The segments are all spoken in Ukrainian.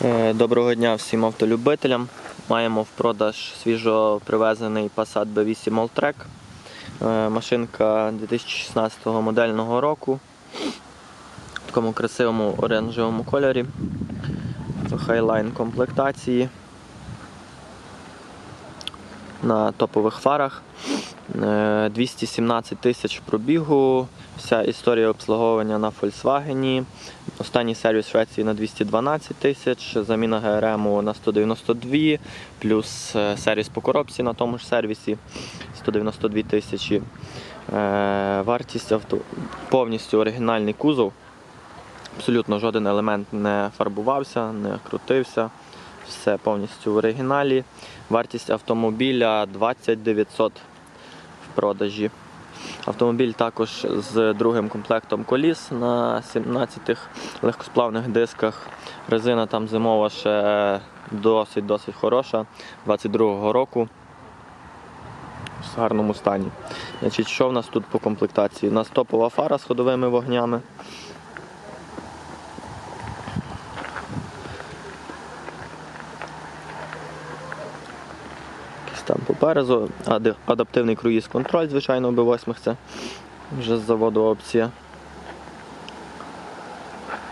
Е, Доброго дня всім автолюбителям. Маємо в продаж свіжо привезений Passat B8 Alltrack. Е, Машинка 2016 модельного року. В такому красивому оранжевому кольорі. Хайлайн комплектації. На топових фарах. Е, 217 тисяч пробігу. Вся історія обслуговування на Volkswagen. Останній сервіс Швеції на 212 тисяч, заміна ГРМ на 192, плюс е, сервіс по коробці на тому ж сервісі 192 тисячі. Е, Вартість авто повністю оригінальний кузов. Абсолютно жоден елемент не фарбувався, не крутився. Все повністю в оригіналі. Вартість автомобіля 20 900 в продажі. Автомобіль також з другим комплектом коліс на 17 легкосплавних дисках. Резина там зимова ще досить-досить хороша, 22-го року. В гарному стані. Значить, що в нас тут по комплектації? У нас топова фара з ходовими вогнями. Там попереду. Адаптивний круїз контроль, звичайно, у B8 це вже з заводу опція.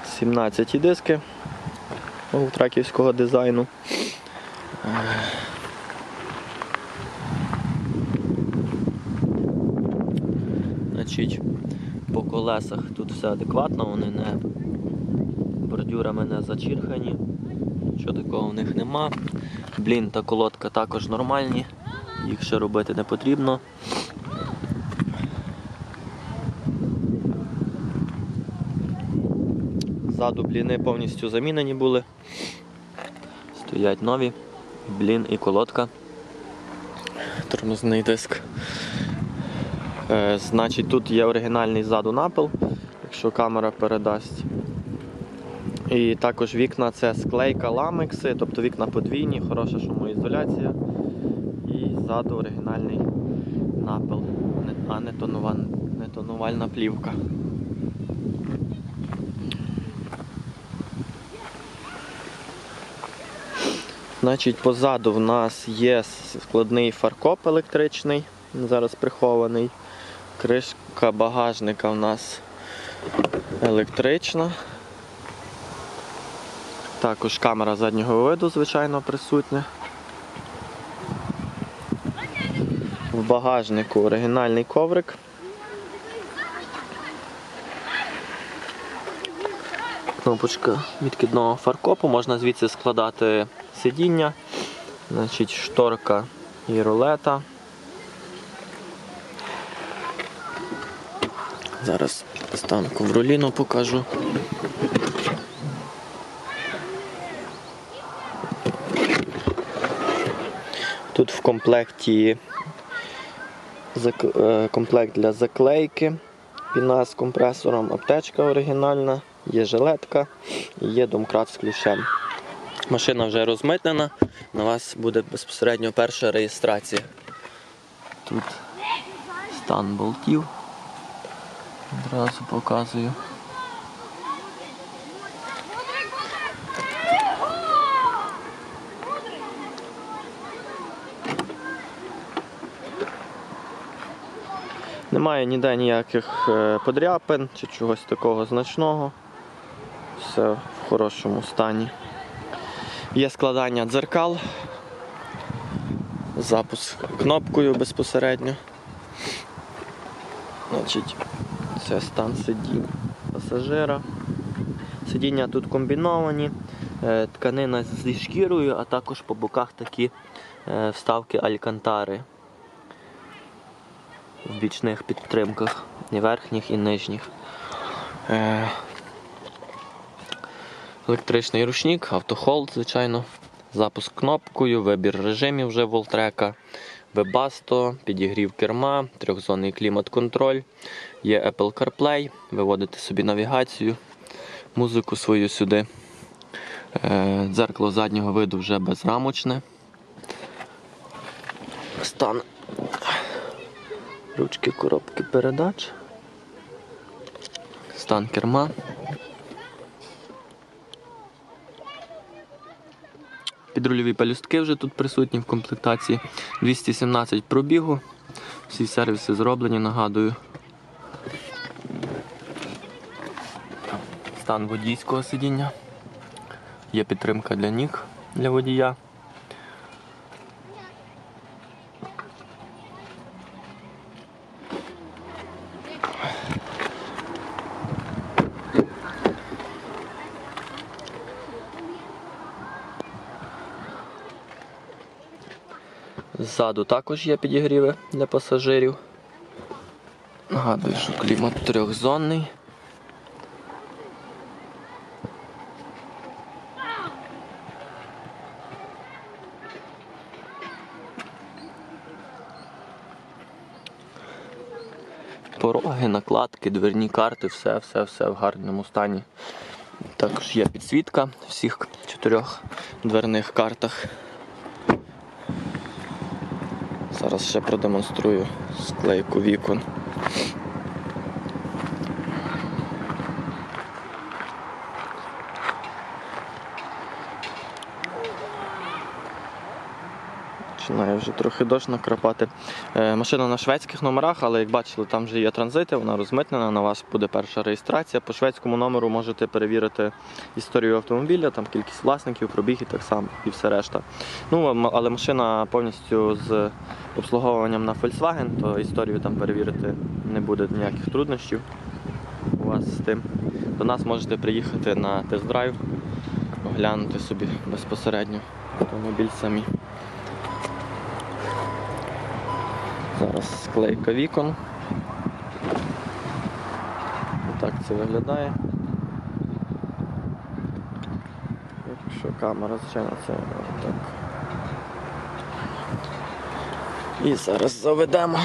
17 диски траківського дизайну. По колесах тут все адекватно, вони не бордюрами не зачірхані, що такого в них нема. Блін та колодка також нормальні, їх ще робити не потрібно. Ззаду бліни повністю замінені були. Стоять нові. Блін і колодка. Тормозний диск. Е, значить, тут є оригінальний ззаду напил, якщо камера передасть. І також вікна це склейка ламекси, тобто вікна подвійні, хороша шумоізоляція. І ззаду оригінальний напил, а не, тонова, не тонувальна плівка. Значить, позаду в нас є складний фаркоп електричний, зараз прихований. Кришка багажника в нас електрична. Також камера заднього виду, звичайно, присутня. В багажнику оригінальний коврик. Кнопочка відкидного фаркопу, можна звідси складати сидіння, значить, шторка і рулета. Зараз стану ковроліну покажу. Тут в комплекті е, комплект для заклейки, піна з компресором, аптечка оригінальна, є жилетка і є домкрат з ключем. Машина вже розмитнена, на вас буде безпосередньо перша реєстрація. Тут стан болтів. Одразу показую. Немає ніде ніяких е, подряпин чи чогось такого значного. Все в хорошому стані. Є складання дзеркал, запуск кнопкою безпосередньо. Значить, це стан сидінь пасажира. Сидіння тут комбіновані, е, тканина зі шкірою, а також по боках такі е, вставки алькантари в бічних підтримках, і верхніх і нижніх. Е, Електричний ручник, автохолд, звичайно, запуск кнопкою, вибір режимів вже Волтрека, Webasto, підігрів керма, трьохзонний клімат-контроль, є Apple CarPlay, виводите собі навігацію, музику свою сюди. Е, Дзеркало заднього виду вже безрамочне. Стан ручки коробки передач. Стан керма. Підрульові пелюстки вже тут присутні в комплектації. 217 пробігу. Всі сервіси зроблені, нагадую. Стан водійського сидіння. Є підтримка для ніг для водія. Ззаду також є підігріви для пасажирів. Нагадую, що клімат трьохзонний. Пороги, накладки, дверні карти, все, все, все в гарному стані. Також є підсвітка всіх чотирьох дверних картах. Зараз ще продемонструю склейку вікон. Починає вже трохи дощ накрапати. Е, машина на шведських номерах, але як бачили, там вже є транзити, вона розмитнена. На вас буде перша реєстрація. По шведському номеру можете перевірити історію автомобіля, там кількість власників, пробіг і так само, і все решта. Ну, але машина повністю з обслуговуванням на Volkswagen, то історію там перевірити не буде ніяких труднощів у вас з тим. До нас можете приїхати на тест-драйв, оглянути собі безпосередньо автомобіль самі. Зараз склейка вікон. Так це виглядає. Якщо камера звичайно це так. І зараз заведемо.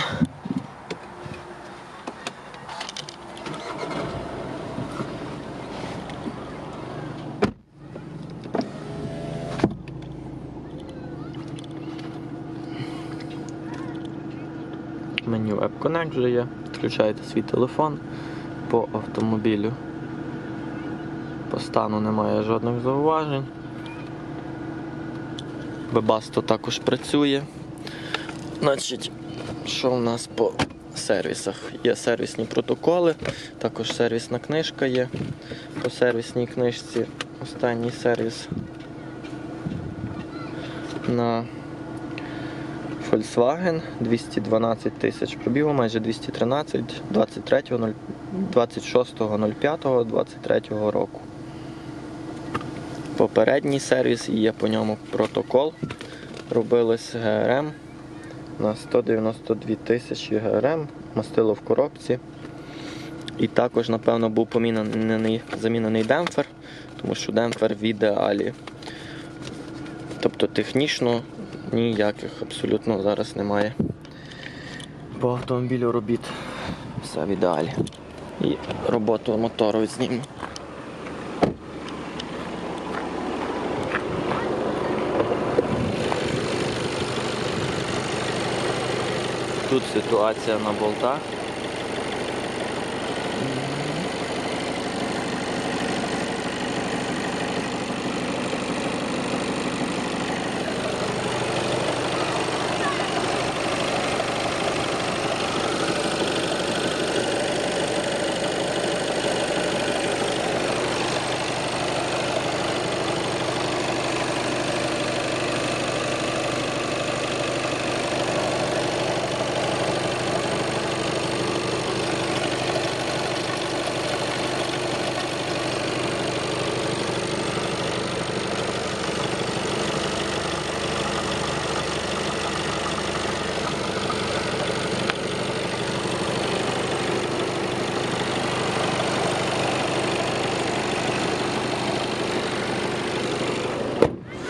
Connect вже є. Включаєте свій телефон по автомобілю. По стану немає жодних зауважень. Webasto також працює. Значить, що у нас по сервісах? Є сервісні протоколи, також сервісна книжка є. По сервісній книжці останній сервіс на Volkswagen 212 тисяч пробігу, майже 213, 23, 26.05 23 року. Попередній сервіс і є по ньому протокол. Робилось ГРМ на 192 тисячі ГРМ, мастило в коробці. І також, напевно, був помінений, замінений демпфер, тому що демпфер в ідеалі. Тобто технічно ніяких абсолютно зараз немає. По автомобілю робіт все в ідеалі. І роботу мотору зніму. Тут ситуація на болтах.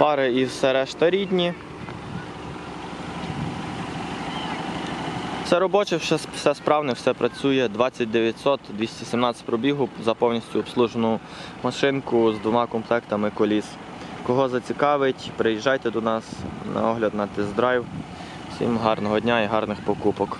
Фари і все решта рідні. Все робоче, все, справне, все працює. 20900, 217 пробігу за повністю обслужену машинку з двома комплектами коліс. Кого зацікавить, приїжджайте до нас на огляд на тест-драйв. Всім гарного дня і гарних покупок.